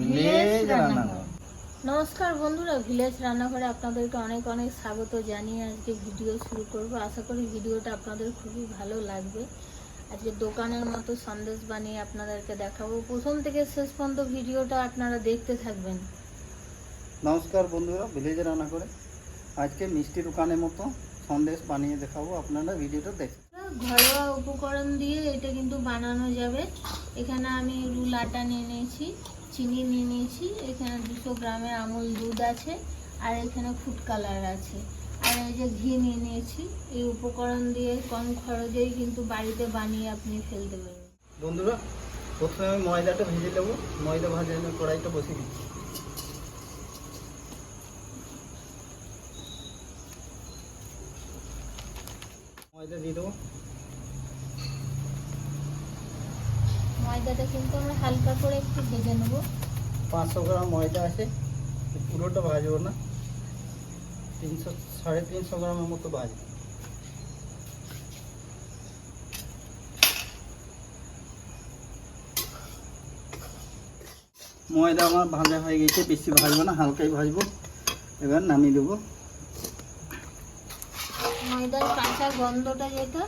Village রান্নাঘর। নমস্কার বন্ধুরা ভিলেজ রান্নাঘরে আপনাদেরকে অনেক অনেক স্বাগত জানিয়ে আজকে ভিডিও শুরু করব। আশা করি ভিডিওটা আপনাদের খুবই ভালো লাগবে। আজকে দোকানের মতো সন্দেশ বানিয়ে আপনাদেরকে দেখাবো। প্রথম থেকে শেষ পর্যন্ত ভিডিওটা আপনারা দেখতে থাকবেন। নমস্কার বন্ধুরা ভিলেজ রান্না করে আজকে মিষ্টি দোকানের মতো সন্দেশ বানিয়ে দেখাবো আপনারা ভিডিওটা দেখুন ঘরোয়া উপকরণ দিয়ে এটা কিন্তু বানানো যাবে। এখানে আমি রুল আটা নিয়ে নিয়েছি। চিনি নিয়ে নিয়েছি। এখানে দুশো গ্রামের আমুল দুধ আছে আর এখানে ফুড কালার আছে। আর এই যে ঘি নিয়ে নিয়েছি। এই উপকরণ দিয়ে কম খরচেই কিন্তু বাড়িতে বানিয়ে আপনি ফেলতে পারবেন। বন্ধুরা, প্রথমে আমি ময়দাটা ভেজে নেব। ময়দা জন্য কড়াইটা বসিয়ে দিচ্ছি। ময়দা দিয়ে দেবো। ময়দাটা কিন্তু আমরা হালকা করে একটু ভেজে নেব। পাঁচশো গ্রাম ময়দা আছে পুরোটা ভাজবো না। তিনশো সাড়ে তিনশো গ্রামের মতো ভাজবো। ময়দা আমার ভাজা হয়ে গেছে বেশি ভাজবো না হালকাই ভাজবো। এবার নামিয়ে দেবো। ময়দার কাঁচা গন্ধটা যেটা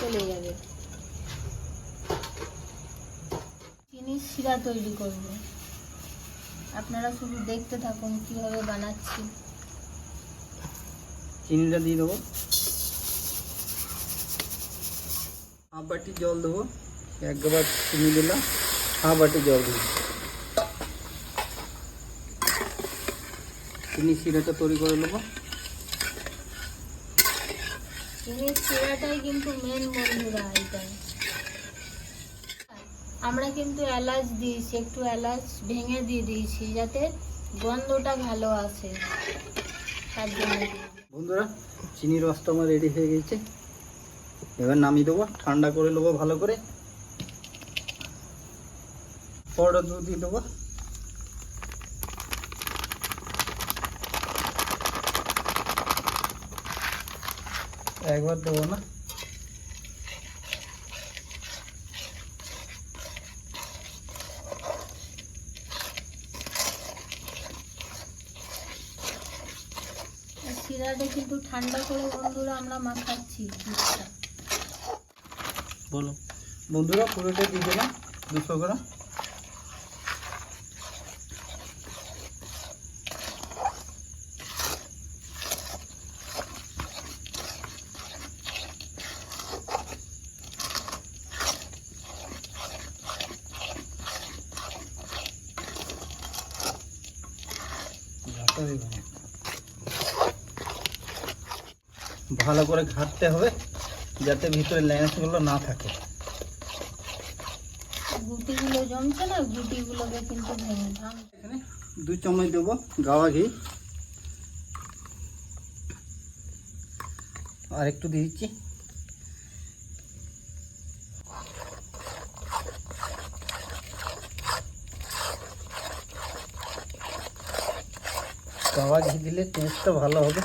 চলে যাবে। চিনির শিরা তৈরি করব। আপনারা শুধু দেখতে থাকুন কীভাবে বানাচ্ছি। চিনিটা দিয়ে দেবো। হাফ বাটি জল দেবো। একবার চিনি দিলাম। হাফ বাটি জল দিই চিনি শিরাটা তৈরি করে নেব। চিনির শিরাটাই কিন্তু মেন বন্ধুরা এটা আমরা কিন্তু এলাচ দিয়েছি, একটু এলাচ ভেঙে দিয়ে দিয়েছি যাতে গন্ধটা ভালো আসে। তার জন্য। বন্ধুরা, চিনির রসটা আমার রেডি হয়ে গেছে। এবার নামিয়ে দেবো, ঠান্ডা করে নেব ভালো করে। পাউডার দুধ দিয়ে দেবো। একবার দেবো না। আর কিন্তু ঠান্ডা করে বন্ধুরা আমরা মাখাচ্ছি। বলো। বন্ধুরা পুরোটা দিয়ে দিলাম দুশো গ্রাম ঘাটা দিবো না। ভালো করে ঘাটতে হবে যাতে ভিতরে ল্যান্সগুলো না থাকে। গুটিগুলো জমছে না গুটিগুলোকে কিন্তু ভেঙে এখানে দু চামচ দেবো গাওয়া ঘি। আর একটু দিয়ে দিচ্ছি। গাওয়া ঘি দিলে টেস্টটা ভালো হবে।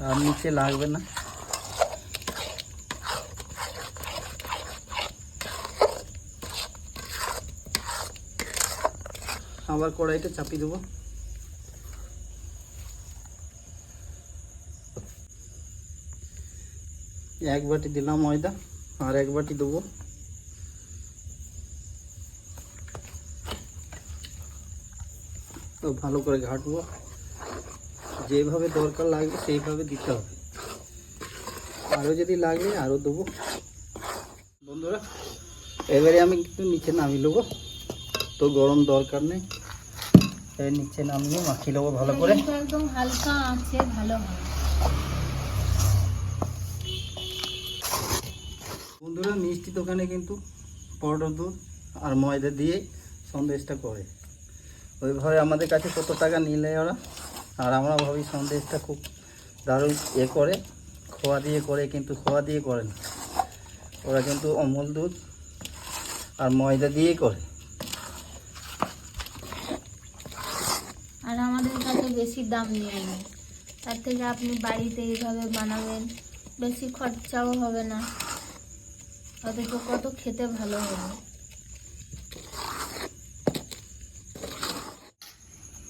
আর নিচে লাগবে না আবার কড়াইটা চাপিয়ে দেবো এক বাটি দিলাম ময়দা আর এক বাটি দেবো তো ভালো করে ঘাটবো যেভাবে দরকার লাগবে সেইভাবে দিতে হবে। আরও যদি লাগে আরও দেবো। বন্ধুরা এবারে আমি কিন্তু নিচে নামিয়ে নেব। তো গরম দরকার নেই। নিচে নামিয়ে মাখিয়ে নেব ভালো করে। একদম হালকা আঁচে ভালো বন্ধুরা মিষ্টি দোকানে কিন্তু পাউডার দুধ আর ময়দা দিয়ে সন্দেশটা করে। ওইভাবে আমাদের কাছে কত টাকা নিলে ওরা? আর আমরা ভাবি সন্দেশটা খুব দারুণ এ করে, খোয়া দিয়ে করে কিন্তু খোয়া দিয়ে করে না। ওরা কিন্তু অমল দুধ আর ময়দা দিয়েই করে। আর আমাদের কাছে বেশি দাম নিয়ে নেয় তার থেকে আপনি বাড়িতে এইভাবে বানাবেন, বেশি খরচাও হবে না। অথচ কত খেতে ভালো হবে।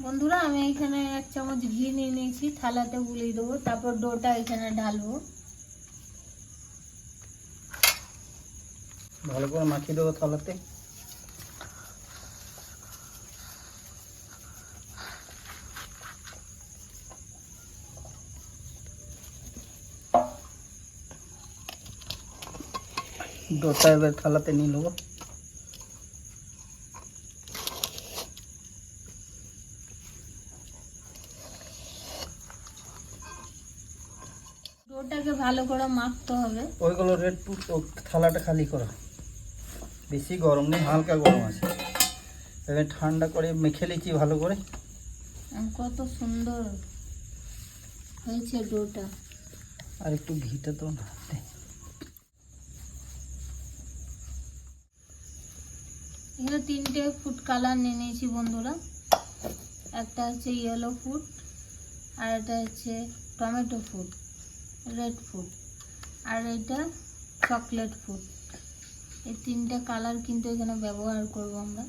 বন্ধুরা, আমি এখানে এক চামচ ঘি নিয়ে নিয়েছি, থালাতে গুলিয়ে দেবো, তারপর ডোটা এখানে ঢালবো। ভালো করে মাখিয়ে দেবো থালাতে। ডোটা এবার থালাতে নিয়ে নেব। ডোটাকে ভালো করে মাখতে হবে। ওইগুলো রেড থালাটা খালি করা। বেশি গরম নেই হালকা গরম আছে। এবার ঠান্ডা করে মেখে নিচ্ছি ভালো করে। কত সুন্দর হয়েছে ডোটা। আর একটু ঘিটা তো না এখানে তিনটে ফুড কালার নিয়ে নিয়েছি বন্ধুরা। একটা হচ্ছে ইয়েলো ফুড আর এটা হচ্ছে টমেটো ফুড রেড ফুড আর এটা চকলেট ফুড এই তিনটে কালার কিন্তু এখানে ব্যবহার করব আমরা।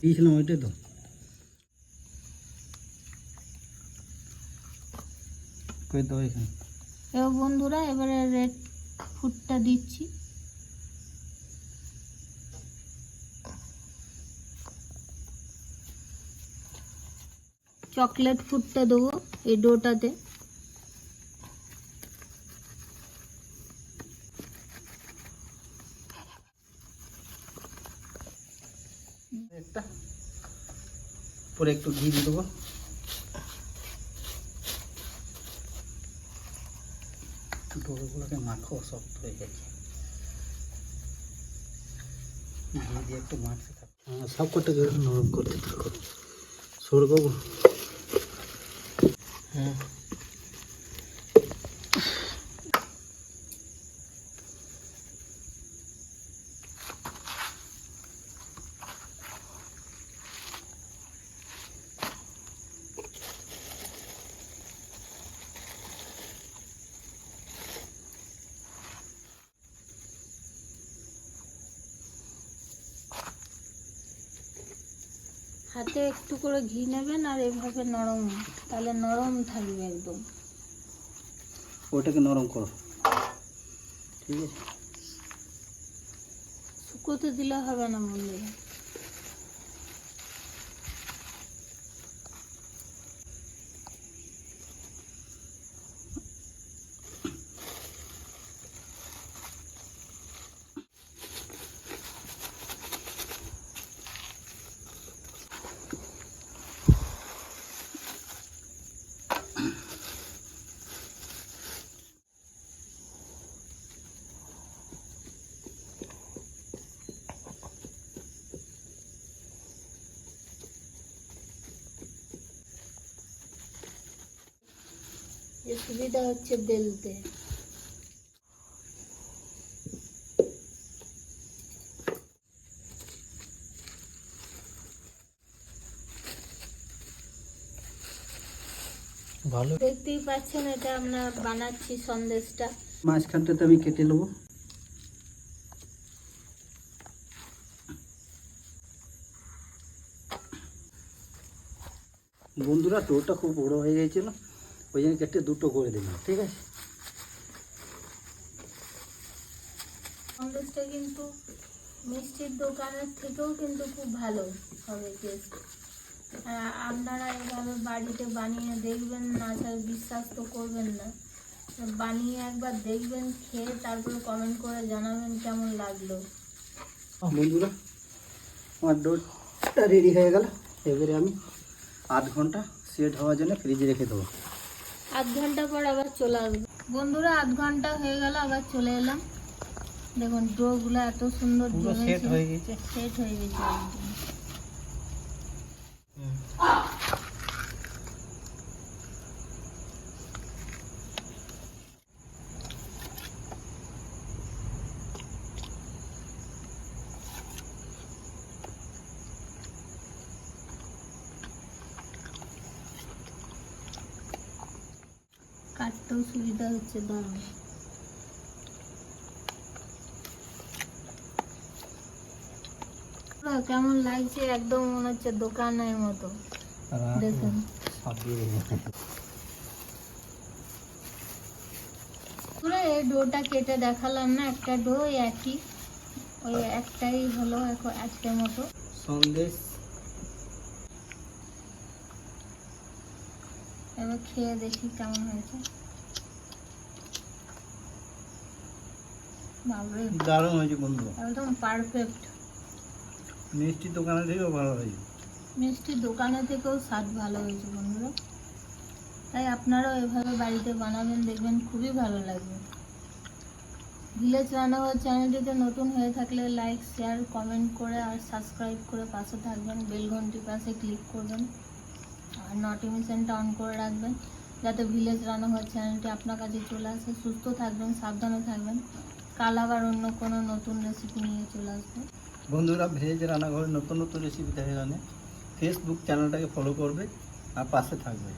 দিয়েছিলাম ওইটাই তো। কই এখানে। বন্ধুরা এবারে রেড ফুডটা দিচ্ছি। চকলেট ফুডটা দেবো এই ডোটাতে। একটা। পরে একটু ঘি দিয়ে দেবো। ডোরগুলোকে মাখো শক্ত হয়ে গেছে। ঘি দিয়ে একটু মাখতে থাকো হ্যাঁ সব কটাকে নরম করতে থাকো সরবো move. হাতে একটু করে ঘি নেবেন আর এভাবে নরম তাহলে নরম থাকবে একদম। ওটাকে নরম করো। ঠিক আছে? শুকোতে দিলে হবে না বন্ধুরা। যে সুবিধা হচ্ছে বেলতে। ভালো। দেখতেই পাচ্ছেন এটা আমরা বানাচ্ছি সন্দেশটা। মাঝখানটাতে আমি কেটে নেব। বন্ধুরা টোটা খুব বড় হয়ে গেছিল। ওই জন্য কেটে দুটো করে দিলাম ঠিক আছে? সন্দেশটা কিন্তু মিষ্টির দোকানের থেকেও কিন্তু খুব ভালো হবে টেস্ট আপনারা এভাবে বাড়িতে বানিয়ে দেখবেন না স্যার বিশ্বাস তো করবেন না। বানিয়ে একবার দেখবেন খেয়ে তারপরে কমেন্ট করে জানাবেন কেমন লাগল। বন্ধুরা আমার ডোটা রেডি হয়ে গেল। এবারে আমি আধ ঘণ্টা সেট হওয়ার জন্য ফ্রিজে রেখে দেবো। আধ ঘণ্টা পর আবার চলে আসবে। বন্ধুরা আধ ঘণ্টা হয়ে গেল আবার চলে এলাম। দেখুন ডোগুলো এত সুন্দর সেট হয়ে গেছে। সেট হয়ে গেছে। কাটতেও সুবিধা হচ্ছে দম কেমন লাগছে? একদম মনে হচ্ছে দোকানের মতো। দেখুন। ডোটা কেটে দেখালাম না একটা ডো একই। ওই একটাই হলো এখন আজকের মতো। সন্দেশ। এবার খেয়ে দেখি কেমন হয়েছে। দারুণ হয়েছে বন্ধু। একদম পারফেক্ট মিষ্টি দোকানে থেকেও ভালো হয়েছে। মিষ্টি দোকানে থেকেও স্বাদ ভালো হয়েছে বন্ধুরা। তাই আপনারাও এভাবে বাড়িতে বানাবেন দেখবেন খুবই ভালো লাগবে। ভিলেজ রান্নাঘর চ্যানেলটিতে নতুন হয়ে থাকলে লাইক শেয়ার কমেন্ট করে আর সাবস্ক্রাইব করে পাশে থাকবেন বেল ঘন্টির পাশে ক্লিক করবেন। আর নোটিফিকেশনটা অন করে রাখবেন যাতে ভিলেজ রান্নাঘর চ্যানেলটি আপনার কাছে চলে আসে। সুস্থ থাকবেন সাবধানে থাকবেন। কাল অন্য কোনো নতুন রেসিপি নিয়ে চলে আসবে। বন্ধুরা, ভেজ রান্নাঘরে নতুন নতুন রেসিপি দেখে জানে ফেসবুক চ্যানেলটাকে ফলো করবে আর পাশে থাকবে।